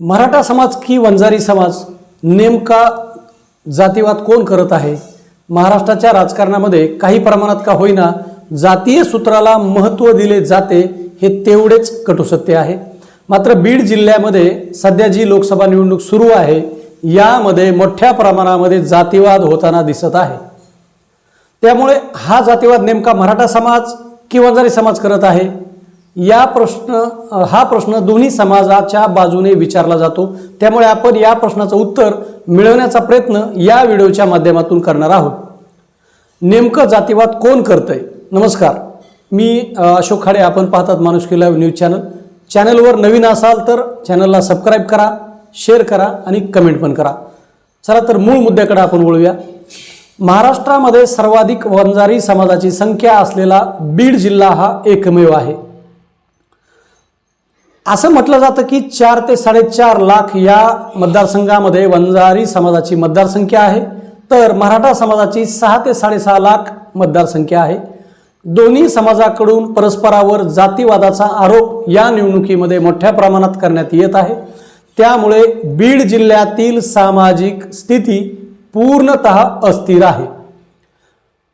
मराठा समाज की वंजारी समाज नेमका जातीवाद कोण करत आहे? महाराष्ट्राच्या राजकारणामध्ये काही प्रमाणात का होईना जातीय सूत्राला महत्त्व दिले जाते हे तेवढेच कटुसत्य आहे. मात्र बीड जिल्ह्यामध्ये सध्या जी लोकसभा निवडणूक सुरू आहे यामध्ये मोठ्या प्रमाणामध्ये जातीवाद होताना दिसत आहे. त्यामुळे हा जातीवाद नेमका मराठा समाज की वंजारी समाज करत आहे? या प्रश्न हा प्रश्न दोन्ही समाजाच्या बाजूने विचारला जातो. त्यामुळे आपण या प्रश्नाचं उत्तर मिळवण्याचा प्रयत्न या व्हिडिओच्या माध्यमातून करणार आहोत. नेमकं जातीवाद कोण करतंय? नमस्कार. मी अशोक खाडे आपण पाहतात माणुसकी लाईव्ह न्यूज चॅनल. चॅनलवर नवीन असाल तर चॅनलला सबस्क्राईब करा शेअर करा आणि कमेंट पण करा. चला तर मूळ मुद्द्याकडे आपण वळूया. महाराष्ट्रामध्ये सर्वाधिक वंजारी समाजाची संख्या असलेला बीड जिल्हा हा एकमेव आहे. असं म्हटलं जातं की चार ते साडेचार लाख या मतदारसंघामध्ये वंजारी समाजाची मतदारसंख्या आहे. तर मराठा समाजाची सहा ते साडेसहा लाख मतदारसंख्या आहे. दोन्ही समाजाकडून परस्परावर जातीवादाचा आरोप या निवडणुकीमध्ये मोठ्या प्रमाणात करण्यात येत आहे. त्यामुळे बीड जिल्ह्यातील सामाजिक स्थिती पूर्णतः अस्थिर आहे.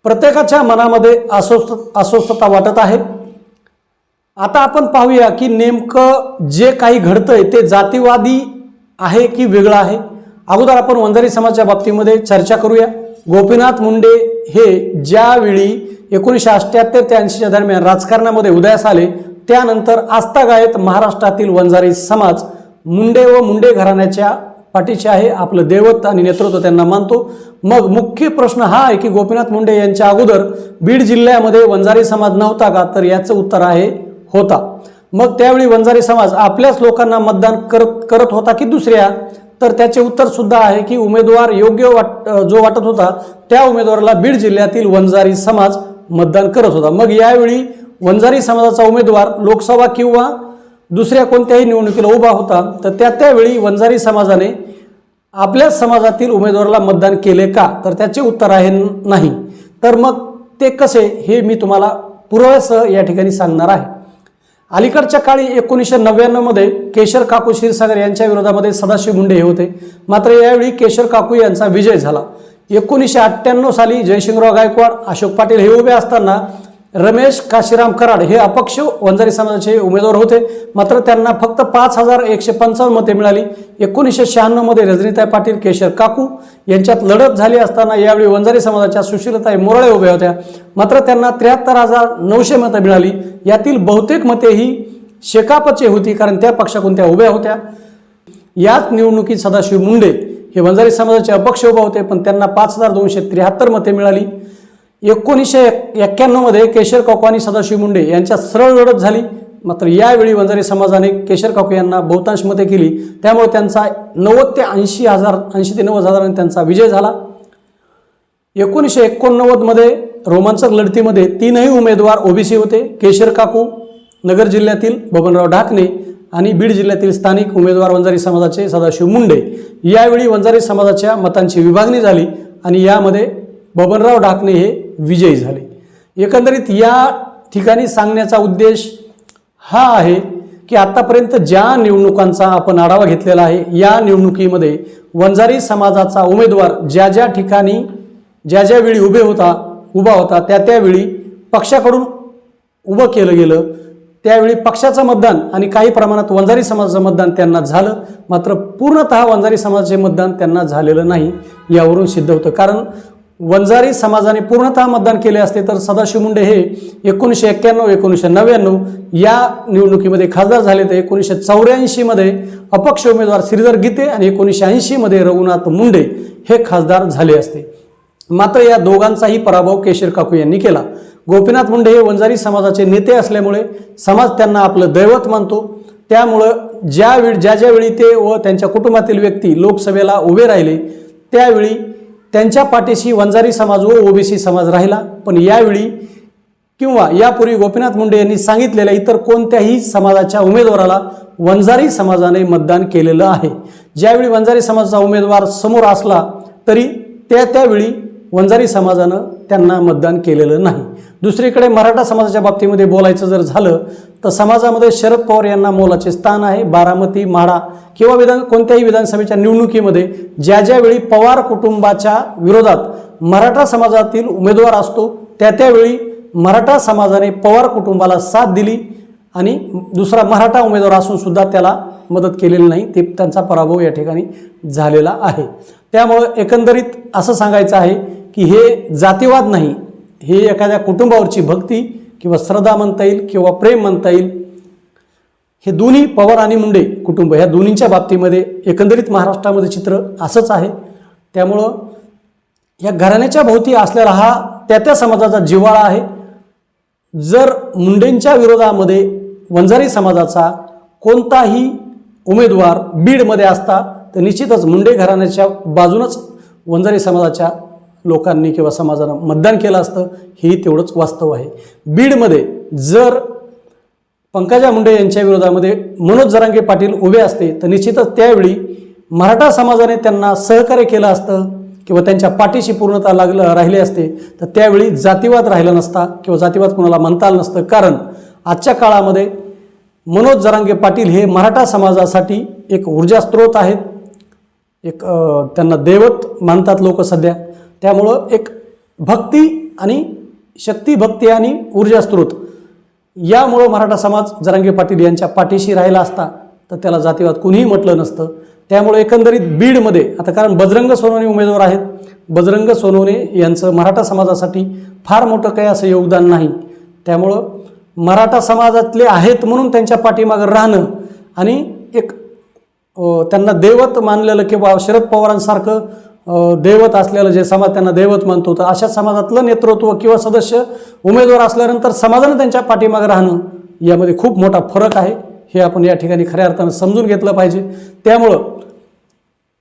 प्रत्येकाच्या मनामध्ये अस्वस्थ अस्वस्थता वाटत आहे. आता आपण पाहूया की नेमकं जे काही घडतंय ते जातीवादी आहे की वेगळं आहे? अगोदर आपण वंजारी समाजाच्या बाबतीमध्ये चर्चा करूया. गोपीनाथ मुंडे हे ज्यावेळी एकोणीसशे अठ्ठ्याहत्तर ते ऐंशीच्या दरम्यान राजकारणामध्ये उदयास आले त्यानंतर आस्थागायत महाराष्ट्रातील वंजारी समाज मुंडे व मुंडे घराण्याच्या पाठीचे आहे आपलं दैवत आणि नेतृत्व त्यांना मानतो. मग मुख्य प्रश्न हा आहे की गोपीनाथ मुंडे यांच्या अगोदर बीड जिल्ह्यामध्ये वंजारी समाज नव्हता का? तर याचं उत्तर आहे होता. मग त्यावेळी वंजारी समाज आपल्याच लोकांना मतदान करत करत होता की दुसऱ्या? तर त्याचे उत्तर सुद्धा आहे की उमेदवार योग्य वाट जो वाटत होता त्या उमेदवाराला बीड जिल्ह्यातील वंजारी समाज मतदान करत होता. मग यावेळी वंजारी समाजाचा उमेदवार लोकसभा किंवा दुसऱ्या कोणत्याही निवडणुकीला उभा होता तर त्या त्यावेळी वंजारी समाजाने आपल्याच समाजातील उमेदवाराला मतदान केले का? तर त्याचे उत्तर आहे नाही. तर मग ते कसे हे मी तुम्हाला पुराव्यासह या ठिकाणी सांगणार आहे. अलीकडच्या काळी एकोणीसशे नव्याण्णवमध्ये केशर काकू क्षीरसागर यांच्या विरोधामध्ये सदाशिव मुंडे हे होते. मात्र यावेळी केशर काकू यांचा विजय झाला. एकोणीसशे अठ्ठ्याण्णव साली जयशिंगराव गायकवाड अशोक पाटील हे उभे असताना रमेश काशीराम कराड हे अपक्ष वंजारी समाजाचे उमेदवार होते. मात्र त्यांना फक्त पाच हजार एकशे पंचावन्न मते मिळाली. एकोणीसशे शहाण्णवमध्ये रजनीताई पाटील केशर काकू यांच्यात लढत झाली असताना यावेळी वंजारी समाजाच्या सुशीलताई मोरळे उभ्या होत्या. मात्र त्यांना त्र्याहत्तर हजार नऊशे मतं मिळाली. यातील बहुतेक मते ही शेकापचे होती कारण त्या पक्षाकडून त्या उभ्या होत्या. याच निवडणुकीत सदाशिव मुंडे हे वंजारी समाजाचे अपक्ष उभा होते पण त्यांना पाच हजार दोनशे त्र्याहत्तर मते मिळाली. एकोणीसशे एक्क्याण्णवमध्ये केशर काकू आणि सदाशिव मुंडे यांच्यात सरळ लढत झाली. मात्र यावेळी वंजारी समाजाने केशर काकू यांना बहुतांश मते केली. त्यामुळे त्यांचा नव्वद ते ऐंशी हजार ऐंशी ते नव्वद हजारांनी त्यांचा विजय झाला. एकोणीसशे एकोणनव्वदमध्ये रोमांचक लढतीमध्ये तीनही उमेदवार ओबीसी होते. केशर काकू नगर जिल्ह्यातील बबनराव ढाकणे आणि बीड जिल्ह्यातील स्थानिक उमेदवार वंजारी समाजाचे सदाशिव मुंडे. यावेळी वंजारी समाजाच्या मतांची विभागणी झाली आणि यामध्ये बबनराव ढाकणे हे विजयी झाले. एकंदरीत या ठिकाणी सांगण्याचा उद्देश हा आहे की आत्तापर्यंत ज्या निवडणुकांचा आपण आढावा घेतलेला आहे या निवडणुकीमध्ये वंजारी समाजाचा उमेदवार ज्या ज्या ठिकाणी ज्या ज्या वेळी उभे होता उभा होता त्या त्यावेळी पक्षाकडून उभं केलं गेलं. त्यावेळी पक्षाचं मतदान आणि काही प्रमाणात वंजारी समाजाचं मतदान त्यांना झालं. मात्र पूर्णतः वंजारी समाजाचे मतदान त्यांना झालेलं नाही यावरून सिद्ध होतं. कारण वंजारी समाजाने पूर्णतः मतदान केले असते तर सदाशिव मुंडे हे एकोणीसशे एक्क्याण्णव एकोणीसशे नव्याण्णव या निवडणुकीमध्ये खासदार झाले तर एकोणीसशे चौऱ्याऐंशीमध्ये अपक्ष उमेदवार श्रीधर गीते आणि एकोणीसशे ऐंशीमध्ये रघुनाथ मुंडे हे खासदार झाले असते. मात्र या दोघांचाही पराभव केशर काकू यांनी केला. गोपीनाथ मुंडे हे वंजारी समाजाचे नेते असल्यामुळे समाज त्यांना आपलं दैवत मानतो. त्यामुळं ज्यावेळी ज्या ज्यावेळी ते व त्यांच्या कुटुंबातील व्यक्ती लोकसभेला उभे राहिले त्यावेळी त्यांच्या पाठीशी वंजारी समाज व ओबीसी समाज राहिला. पण यावेळी किंवा यापूर्वी गोपीनाथ मुंडे यांनी सांगितलेल्या इतर कोणत्याही समाजाच्या उमेदवाराला वंजारी समाजाने मतदान केलेलं आहे. ज्यावेळी वंजारी समाजाचा उमेदवार समोर असला तरी त्या त्यावेळी वंजारी समाजानं त्यांना मतदान केलेलं नाही. दुसरीकडे मराठा समाजाच्या बाबतीमध्ये बोलायचं जर झालं तर समाजामध्ये शरद पवार यांना मोलाचे स्थान आहे. बारामती माढा किंवा विधान कोणत्याही विधानसभेच्या निवडणुकीमध्ये ज्या ज्यावेळी पवार कुटुंबाच्या विरोधात मराठा समाजातील उमेदवार असतो त्या त्यावेळी मराठा समाजाने पवार कुटुंबाला साथ दिली आणि दुसरा मराठा उमेदवार असून सुद्धा त्याला मदत केलेली नाही. ते त्यांचा पराभव या ठिकाणी झालेला आहे. त्यामुळं एकंदरीत असं सांगायचं आहे की हे जातीवाद नाही हे एखाद्या कुटुंबावरची भक्ती किंवा श्रद्धा म्हणता येईल किंवा प्रेम म्हणता येईल हे दोन्ही पवार आणि मुंडे कुटुंब ह्या दोन्हींच्या बाबतीमध्ये एकंदरीत महाराष्ट्रामध्ये चित्र असंच आहे. त्यामुळं या घराण्याच्या भोवती असलेला हा त्या त्या समाजाचा जिव्हाळा आहे. जर मुंडेंच्या विरोधामध्ये वंजारी समाजाचा कोणताही उमेदवार बीडमध्ये असता तर निश्चितच मुंडे घराण्याच्या बाजूनच वंजारी समाजाच्या लोकांनी किंवा समाजानं मतदान केलं असतं हेही तेवढंच वास्तव आहे. बीडमध्ये जर पंकजा मुंडे यांच्या विरोधामध्ये मनोज जरांगे पाटील उभे असते तर निश्चितच त्यावेळी मराठा समाजाने त्यांना सहकार्य केलं असतं किंवा त्यांच्या पाठीशी पूर्णता लागलं राहिले असते तर त्यावेळी जातीवाद राहिला नसता किंवा जातीवाद कोणाला म्हणता आलं नसतं. कारण आजच्या काळामध्ये मनोज जरांगे पाटील हे मराठा समाजासाठी एक ऊर्जा स्रोत आहेत. एक त्यांना दैवत मानतात लोक सध्या. त्यामुळं एक भक्ती आणि शक्ती भक्ती आणि ऊर्जास्त्रोत यामुळं मराठा समाज जरांगे पाटील यांच्या पाठीशी राहिला असता तर त्याला जातीवाद कुणीही म्हटलं नसतं. त्यामुळे एकंदरीत बीडमध्ये आता कारण बजरंग सोनवणे उमेदवार आहेत बजरंग सोनवणे यांचं मराठा समाजासाठी फार मोठं काही असं योगदान नाही. त्यामुळं मराठा समाजातले आहेत म्हणून त्यांच्या पाठीमागं राहणं आणि एक त्यांना दैवत मानलेलं किंवा शरद पवारांसारखं दैवत असलेलं जे समाज त्यांना दैवत मानतो तर अशा समाजातलं नेतृत्व किंवा सदस्य उमेदवार असल्यानंतर समाजानं त्यांच्या पाठीमागं राहणं यामध्ये खूप मोठा फरक आहे. हे आपण या ठिकाणी खऱ्या अर्थानं समजून घेतलं पाहिजे. त्यामुळं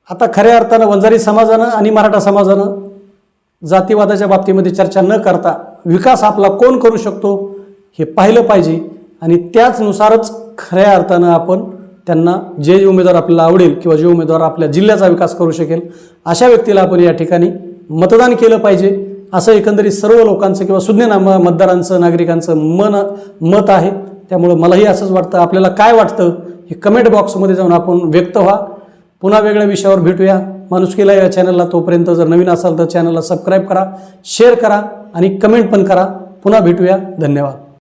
आता खऱ्या अर्थानं वंजारी समाजानं आणि मराठा समाजानं जातीवादाच्या बाबतीमध्ये चर्चा न करता विकास आपला कोण करू शकतो हे पाहिलं पाहिजे आणि त्याचनुसारच खऱ्या अर्थानं आपण त्यांना जे जे उमेदवार आपल्याला आवडेल किंवा जे उमेदवार आपल्या जिल्ह्याचा विकास करू शकेल अशा व्यक्तीला आपण या ठिकाणी मतदान केलं पाहिजे असं एकंदरीत सर्व लोकांचं किंवा सुज्ञ नाम मतदारांचं नागरिकांचं मन मत आहे. त्यामुळं मलाही असंच वाटतं. आपल्याला काय वाटतं हे कमेंट बॉक्समध्ये जाऊन आपण व्यक्त व्हा. पुन्हा वेगळ्या विषयावर भेटूया. माणुसकीला या चॅनलला तोपर्यंत जर नवीन असाल तर चॅनलला सबस्क्राईब करा शेअर करा आणि कमेंट पण करा. पुन्हा भेटूया. धन्यवाद.